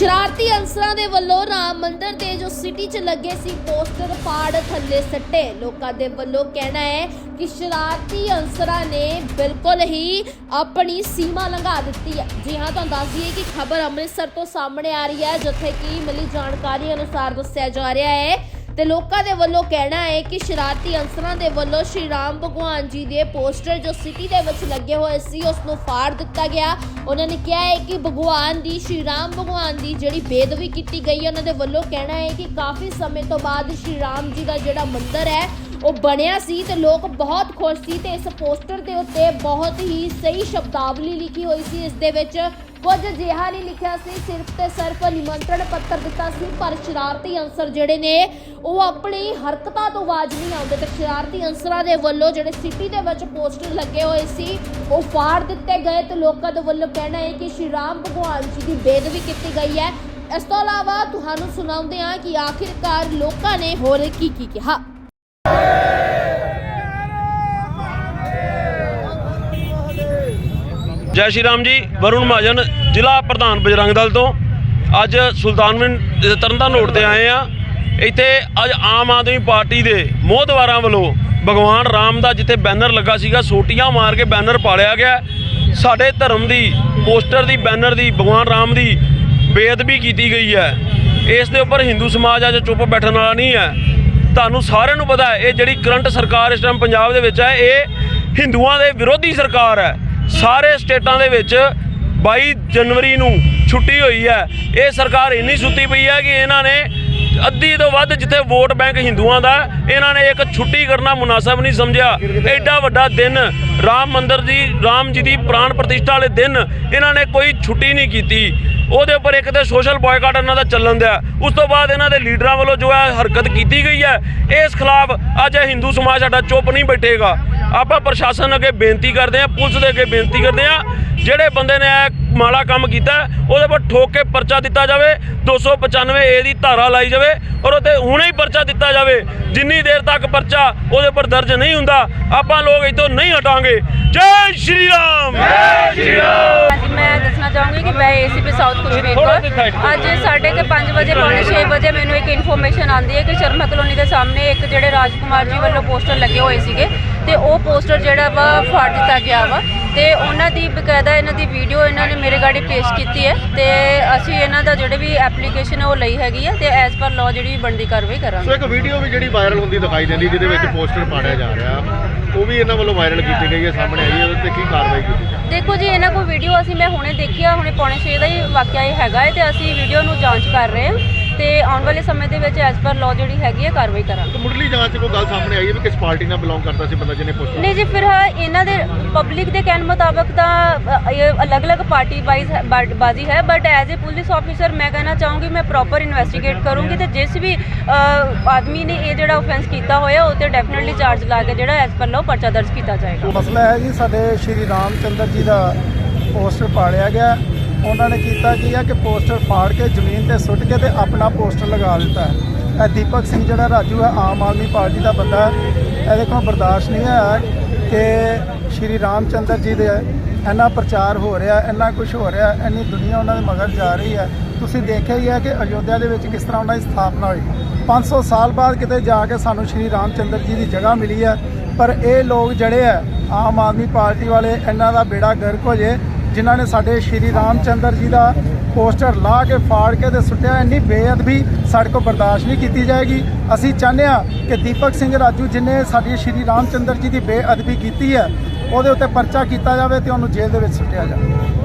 ਸ਼ਰਾਰਤੀ ਅਨਸਰਾਂ ਦੇ ਵੱਲੋਂ ਰਾਮ ਮੰਦਰ ਦੇ ਜੋ ਸਿਟੀ 'ਚ ਲੱਗੇ ਸੀ ਪੋਸਟਰ ਪਾੜ ਥੱਲੇ ਸੱਟੇ। ਲੋਕਾਂ ਦੇ ਵੱਲੋਂ ਕਹਿਣਾ ਹੈ ਕਿ ਸ਼ਰਾਰਤੀ ਅਨਸਰਾਂ ਨੇ ਬਿਲਕੁਲ ਹੀ ਆਪਣੀ ਸੀਮਾ ਲੰਘਾ ਦਿੱਤੀ ਹੈ। ਜੀ ਹਾਂ, ਤੁਹਾਨੂੰ ਦੱਸ ਦਈਏ ਕਿ ਖਬਰ ਅੰਮ੍ਰਿਤਸਰ ਤੋਂ ਸਾਹਮਣੇ ਆ ਰਹੀ ਹੈ, ਜਿੱਥੇ ਕਿ ਮਿਲੀ ਜਾਣਕਾਰੀ ਅਨੁਸਾਰ ਦੱਸਿਆ ਜਾ ਰਿਹਾ ਹੈ ਤੇ ਲੋਕਾਂ ਦੇ ਵੱਲੋਂ ਕਹਿਣਾ ਹੈ ਕਿ ਸ਼ਰਾਰਤੀ ਅਨਸਰਾਂ ਦੇ ਵੱਲੋਂ ਸ਼੍ਰੀ ਰਾਮ ਭਗਵਾਨ ਜੀ ਦੇ ਪੋਸਟਰ ਜੋ ਸਿਟੀ ਦੇ ਵਿੱਚ ਲੱਗੇ ਹੋਏ ਸੀ ਉਸ ਨੂੰ ਫਾੜ ਦਿੱਤਾ ਗਿਆ। ਉਹਨਾਂ ਨੇ ਕਿਹਾ ਹੈ ਕਿ ਭਗਵਾਨ ਦੀ, ਸ਼੍ਰੀ ਰਾਮ ਭਗਵਾਨ ਦੀ ਜਿਹੜੀ ਬੇਦਵੀ ਕੀਤੀ ਗਈ ਹੈ, ਉਹਨਾਂ ਦੇ ਵੱਲੋਂ ਕਹਿਣਾ ਹੈ ਕਿ ਕਾਫੀ ਸਮੇਂ ਤੋਂ ਬਾਅਦ ਸ਼੍ਰੀ ਰਾਮ ਜੀ ਦਾ ਜਿਹੜਾ ਮੰਦਿਰ ਹੈ ਉਹ ਬਣਿਆ ਸੀ ਤੇ ਲੋਕ ਬਹੁਤ ਖੁਸ਼ ਸੀ ਤੇ ਇਸ ਪੋਸਟਰ ਦੇ ਉੱਤੇ ਬਹੁਤ ਹੀ ਸਹੀ ਸ਼ਬਦਾਵਲੀ ਲਿਖੀ ਹੋਈ ਸੀ। ਇਸ ਦੇ ਵਿੱਚ ਕੁਝ ਅਜਿਹਾ ਨਹੀਂ ਲਿਖਿਆ ਸੀ, ਸਿਰਫ ਤੇ ਸਿਰਫ ਨਿਮੰਤਰਣ ਪੱਤਰ ਦਿੱਤਾ ਸੀ, ਪਰ ਸ਼ਰਾਰਤੀ ਅੰਸਰ ਜਿਹੜੇ ਨੇ, ਉਹ ਆਪਣੀ ਹਰਕਤਾਂ ਤੋਂ ਆਵਾਜ਼ ਨਹੀਂ ਆਉਂਦੇ ਤੇ ਸ਼ਰਾਰਤੀ ਅੰਸਰਾਂ ਦੇ ਵੱਲੋਂ ਜਿਹੜੇ ਸਿਟੀ ਦੇ ਵਿੱਚ ਪੋਸਟਰ ਲੱਗੇ ਹੋਏ ਸੀ, ਉਹ ਫਾੜ ਦਿੱਤੇ ਗਏ ਤੇ ਲੋਕਾਂ ਦੇ ਵੱਲੋਂ ਕਹਿਣਾ ਹੈ ਕਿ ਸ਼੍ਰੀ ਰਾਮ ਭਗਵਾਨ ਜੀ ਦੀ ਬੇਦਬੀ ਕੀਤੀ ਗਈ ਹੈ। ਇਸ ਤੋਂ ਇਲਾਵਾ ਤੁਹਾਨੂੰ ਸੁਣਾਉਂਦੇ ਹਾਂ ਕਿ ਆਖਿਰਕਾਰ ਲੋਕਾਂ ਨੇ ਹੋਰ ਕੀ ਕੀ ਕਿਹਾ। ਜੈ ਸ਼੍ਰੀ ਰਾਮ ਜੀ, ਵਰੁਣ ਮਹਾਜਨ, ਜ਼ਿਲ੍ਹਾ ਪ੍ਰਧਾਨ ਬਜਰੰਗ ਦਲ ਤੋਂ ਅੱਜ ਸੁਲਤਾਨਵਿੰਡ ਤਰਨਤਾਰਨ ਰੋਡ ਤੇ ਆਏ ਆ ਇੱਥੇ ਅੱਜ ਆਮ ਆਦਮੀ ਪਾਰਟੀ ਦੇ ਮੋਹਦਵਾਰਾਂ ਵੱਲੋਂ ਭਗਵਾਨ ਰਾਮ ਦਾ ਜਿੱਥੇ ਬੈਨਰ ਲੱਗਾ ਸੀਗਾ, ਸੋਟੀਆਂ ਮਾਰ ਕੇ ਬੈਨਰ ਪਾਲਿਆ ਗਿਆ। ਸਾਡੇ ਧਰਮ ਦੀ ਪੋਸਟਰ ਦੀ, ਬੈਨਰ ਦੀ, ਭਗਵਾਨ ਰਾਮ ਦੀ ਬੇਅਦਬੀ ਕੀਤੀ ਗਈ ਹੈ। ਇਸ ਦੇ ਉੱਪਰ ਹਿੰਦੂ ਸਮਾਜ ਅੱਜ ਚੁੱਪ ਬੈਠਣ ਵਾਲਾ ਨਹੀਂ ਹੈ। ਤੁਹਾਨੂੰ ਸਾਰਿਆਂ ਨੂੰ ਪਤਾ ਹੈ, ਇਹ ਜਿਹੜੀ ਕਰੰਟ ਸਰਕਾਰ ਇਸ ਟਾਈਮ ਪੰਜਾਬ ਦੇ ਵਿੱਚ ਹੈ, ਇਹ ਹਿੰਦੂਆਂ ਦੇ ਵਿਰੋਧੀ ਸਰਕਾਰ ਹੈ। ਸਾਰੇ ਸਟੇਟਾਂ ਦੇ ਵਿੱਚ 22 ਜਨਵਰੀ ਨੂੰ ਛੁੱਟੀ ਹੋਈ ਹੈ। ਇਹ ਸਰਕਾਰ ਇੰਨੀ ਸੁੱਤੀ ਪਈ ਹੈ ਕਿ ਇਹਨਾਂ ਨੇ ਅੱਧੀ ਤੋਂ ਵੱਧ ਜਿੱਥੇ ਵੋਟ ਬੈਂਕ ਹਿੰਦੂਆਂ ਦਾ, ਇਹਨਾਂ ਨੇ ਇੱਕ ਛੁੱਟੀ ਕਰਨਾ ਮੁਨਾਸਬ ਨਹੀਂ ਸਮਝਿਆ। ਐਡਾ ਵੱਡਾ ਦਿਨ, ਰਾਮ ਮੰਦਰ ਦੀ, ਰਾਮ ਜੀ ਦੀ ਪ੍ਰਾਣ ਪ੍ਰਤਿਸ਼ਠਾ ਵਾਲੇ ਦਿਨ ਇਹਨਾਂ ਨੇ ਕੋਈ ਛੁੱਟੀ ਨਹੀਂ ਕੀਤੀ। ਉਹਦੇ ਉੱਪਰ ਇੱਕ ਤੇ ਸੋਸ਼ਲ ਬਾਇਕਾਟ ਇਹਨਾਂ ਦਾ ਚੱਲਣ ਦਿਆ। ਉਸ ਤੋਂ ਬਾਅਦ ਇਹਨਾਂ ਦੇ ਲੀਡਰਾਂ ਵੱਲੋਂ ਜੋ ਹੈ ਹਰਕਤ ਕੀਤੀ ਗਈ ਹੈ, ਇਸ ਖਿਲਾਫ ਅੱਜ ਹਿੰਦੂ ਸਮਾਜ ਸਾਡਾ ਚੁੱਪ ਨਹੀਂ ਬੈਠੇਗਾ। ਆਪਾਂ ਪ੍ਰਸ਼ਾਸਨ ਅੱਗੇ ਬੇਨਤੀ ਕਰਦੇ ਹਾਂ, ਪੁਲਿਸ ਦੇ ਅੱਗੇ ਬੇਨਤੀ ਕਰਦੇ ਹਾਂ, ਜਿਹੜੇ ਬੰਦੇ ਨੇ ਮਾੜਾ ਕੰਮ ਕੀਤਾ, ਉਹਦੇ ਪਰ ਠੋਕ ਕੇ ਪਰਚਾ ਦਿੱਤਾ ਜਾਵੇ 295 ਏ ਦੀ ਧਾਰਾ ਲਾਈ ਜਾਵੇ, ਔਰ ਉਹਤੇ ਹੁਣੇ ਹੀ ਪਰਚਾ ਦਿੱਤਾ ਜਾਵੇ। ਜਿੰਨੀ ਦੇਰ ਤੱਕ ਪਰਚਾ ਉਹਦੇ ਪਰ ਦਰਜ ਨਹੀਂ ਹੁੰਦਾ, ਆਪਾਂ ਲੋਕ ਇਤੋਂ ਨਹੀਂ ਹਟਾਂਗੇ। ਜੈ ਸ਼੍ਰੀ ਰਾਮ! ਜੈ ਸ਼੍ਰੀ ਰਾਮ! ਮੈਂ ਦੱਸਣਾ ਚਾਹੂੰਗੀ ਕਿ ਮੈਂ ਏਸੀਪੀ ਸਾਊਥ side ਅੱਜ ਸਾਢੇ ਕੁ ਪੰਜ ਵਜੇ ਪੌਣੇ 6 ਵਜੇ ਮੈਨੂੰ ਇੱਕ ਇਨਫੋਰਮੇਸ਼ਨ ਆਉਂਦੀ ਹੈ ਕਿ ਸ਼ਰਮਾ ਕਲੋਨੀ ਦੇ ਸਾਹਮਣੇ ਇੱਕ ਜਿਹੜੇ ਰਾਜਕੁਮਾਰ ਜੀ ਵੱਲੋਂ ਪੋਸਟਰ ਲੱਗੇ ਹੋਏ ਸੀਗੇ ਤੇ ਉਹ ਪੋਸਟਰ ਜਿਹੜਾ ਵਾ ਫਾੜ ਦਿੱਤਾ ਗਿਆ ਵਾ ਤੇ ਉਹਨਾਂ ਦੀ ਬਕਾਇਦਾ ਇਹਨਾਂ ਦੀ ਵੀਡੀਓ ਇਹਨਾਂ ਨੇ ਮੇਰੇ ਗਾੜੀ ਪੇਸ਼ ਕੀਤੀ ਹੈ ਤੇ ਅਸੀਂ ਇਹਨਾਂ ਦਾ ਜਿਹੜੇ ਵੀ ਐਪਲੀਕੇਸ਼ਨ ਹੈ ਉਹ ਲਈ ਹੈਗੀ ਹੈ ਤੇ ਐਜ਼ ਪਰ ਲਾਅ ਜਿਹੜੀ ਵੀ ਬਣਦੀ ਕਾਰਵਾਈ ਸੋ ਕਰਾਂਗੇ ਇੱਕ ਵੀਡੀਓ ਵੀ ਜਿਹੜੀ ਵਾਇਰਲ ਹੁੰਦੀ ਦਿਖਾਈ ਦਿੰਦੀ ਜਿਹਦੇ ਵਿੱਚ ਪੋਸਟਰ ਪਾੜਿਆ ਜਾ ਰਿਹਾ। ਉਹ ਵੀ ਇਹਨਾਂ ਵੱਲੋਂ ਵਾਇਰਲ ਕੀਤੀ ਗਈ ਹੈ, ਸਾਹਮਣੇ ਆਈ ਹੈ, ਉਹਦੇ ਤੇ ਕੀ ਕਾਰਵਾਈ ਕੀਤੀ ਜਾ ਦੇਖੋ ਜੀ, ਇਹਨਾਂ ਕੋਲ ਵੀਡੀਓ ਅਸੀਂ ਮੈਂ ਹੁਣੇ ਦੇਖਿਆ ਹੁਣੇ ਪੌਣੇ 6 ਦਾ ਹੀ ਵਾਕਿਆ ਇਹ ਹੈਗਾ ਹੈ ਤੇ ਅਸੀਂ ਵੀਡੀਓ ਨੂੰ ਜਾਂਚ ਕਰ ਰਹੇ ਹਾਂ। ਤੇ ਆਉਣ ਵਾਲੇ ਸਮੇਂ ਦੇ ਵਿੱਚ ਐਜ਼ ਪਰ ਲਾਅ ਜਿਹੜੀ ਹੈਗੀ ਹੈ ਕਾਰਵਾਈ ਕਰਾਂਗੇ। ਤੇ ਮੁੱਢਲੀ ਜਾਂਚ 'ਚ ਕੋਈ ਗੱਲ ਸਾਹਮਣੇ ਆਈ ਹੈ ਵੀ ਕਿਸ ਪਾਰਟੀ ਨਾਲ ਬਿਲੋਂਗ ਕਰਦਾ ਸੀ ਬੰਦਾ ਜਿਹਨੇ ਪੋਸਟਰ ਨਹੀਂ ਜੀ ਫਿਰ ਇਹਨਾਂ ਦੇ ਪਬਲਿਕ ਦੇ ਕਹਿਣ ਮੁਤਾਬਕ ਤਾਂ ਇਹ ਅਲੱਗ-ਅਲੱਗ ਪਾਰਟੀ ਵਾਈਜ਼ ਬਾਜੀ ਹੈ but as a police officer ਮੈਂ ਕਹਿਣਾ ਚਾਹੂੰਗੀ ਮੈਂ ਪ੍ਰੋਪਰ ਇਨਵੈਸਟੀਗੇਟ ਕਰੂੰਗੀ ਤੇ ਜਿਸ ਵੀ ਆਦਮੀ ਨੇ ਇਹ ਜਿਹੜਾ ਆਫੈਂਸ ਕੀਤਾ ਹੋਇਆ ਉਹ ਤੇ ਡੈਫੀਨਿਟਲੀ ਚਾਰਜ ਲਾ ਕੇ ਜਿਹੜਾ ਐਜ਼ ਪਰ ਲਾਅ ਪਰਚਾ ਦਰਜ ਕੀਤਾ ਜਾਏਗਾ। ਮਸਲਾ ਹੈ ਜੀ ਸਾਡੇ ਸ਼੍ਰੀ ਰਾਮਚੰਦਰ ਜੀ ਦਾ ਪੋਸਟਰ ਪਾੜਿਆ ਗਿਆ। ਉਹਨਾਂ ਨੇ ਕੀਤਾ ਕੀ ਹੈ ਕਿ ਪੋਸਟਰ ਫਾੜ ਕੇ, ਜ਼ਮੀਨ ਤੇ ਸੁੱਟ ਕੇ ਤੇ ਆਪਣਾ ਪੋਸਟਰ ਲਗਾ ਦਿੱਤਾ ਹੈ। ਇਹ ਦੀਪਕ ਸਿੰਘ ਜਿਹੜਾ ਰਾਜੂ ਹੈ, ਆਮ ਆਦਮੀ ਪਾਰਟੀ ਦਾ ਬੰਦਾ ਹੈ। ਇਹਦੇ ਕੋਲ ਬਰਦਾਸ਼ਤ ਨਹੀਂ ਹੈ ਕਿ ਸ਼੍ਰੀ ਰਾਮਚੰਦਰ ਜੀ ਦੇ ਇੰਨਾ ਪ੍ਰਚਾਰ ਹੋ ਰਿਹਾ, ਇੰਨਾ ਕੁਝ ਹੋ ਰਿਹਾ, ਇੰਨੀ ਦੁਨੀਆ ਉਹਨਾਂ ਦੇ ਮਗਰ ਜਾ ਰਹੀ ਹੈ। ਤੁਸੀਂ ਦੇਖਿਆ ਹੀ ਹੈ ਕਿ ਅਯੋਧਿਆ ਦੇ ਵਿੱਚ ਕਿਸ ਤਰ੍ਹਾਂ ਉਹਨਾਂ ਦੀ ਸਥਾਪਨਾ ਹੋਈ। 500 ਸਾਲ ਬਾਅਦ ਕਿਤੇ ਜਾ ਕੇ ਸਾਨੂੰ ਸ਼੍ਰੀ ਰਾਮਚੰਦਰ ਜੀ ਦੀ ਜਗ੍ਹਾ ਮਿਲੀ ਹੈ। ਪਰ ਇਹ ਲੋਕ ਜਿਹੜੇ ਆ ਆਮ ਆਦਮੀ ਪਾਰਟੀ ਵਾਲੇ, ਇਹਨਾਂ ਦਾ ਬੇੜਾ ਗਰਕ ਹੋ ਜੇ ਜਿਨ੍ਹਾਂ ਨੇ ਸਾਡੇ ਸ਼੍ਰੀ ਰਾਮਚੰਦਰ ਜੀ ਦਾ ਪੋਸਟਰ ਲਾ ਕੇ ਫਾੜ ਕੇ ਤੇ ਸੁੱਟਿਆ, ਇੰਨੀ ਬੇਅਦਬੀ ਸਾਡੇ ਕੋਲ ਬਰਦਾਸ਼ਤ ਨਹੀਂ ਕੀਤੀ ਜਾਏਗੀ। ਅਸੀਂ ਚਾਹੁੰਦੇ ਹਾਂ ਕਿ ਦੀਪਕ ਸਿੰਘ ਰਾਜੂ ਜਿਨੇ ਸਾਡੀ ਸ਼੍ਰੀ ਰਾਮਚੰਦਰ ਜੀ ਦੀ ਬੇਅਦਬੀ ਕੀਤੀ ਹੈ, ਉਹਦੇ ਉੱਤੇ ਪਰਚਾ ਕੀਤਾ ਜਾਵੇ ਤੇ ਉਹਨੂੰ ਜੇਲ੍ਹ ਦੇ ਵਿੱਚ ਸੁੱਟਿਆ ਜਾਵੇ।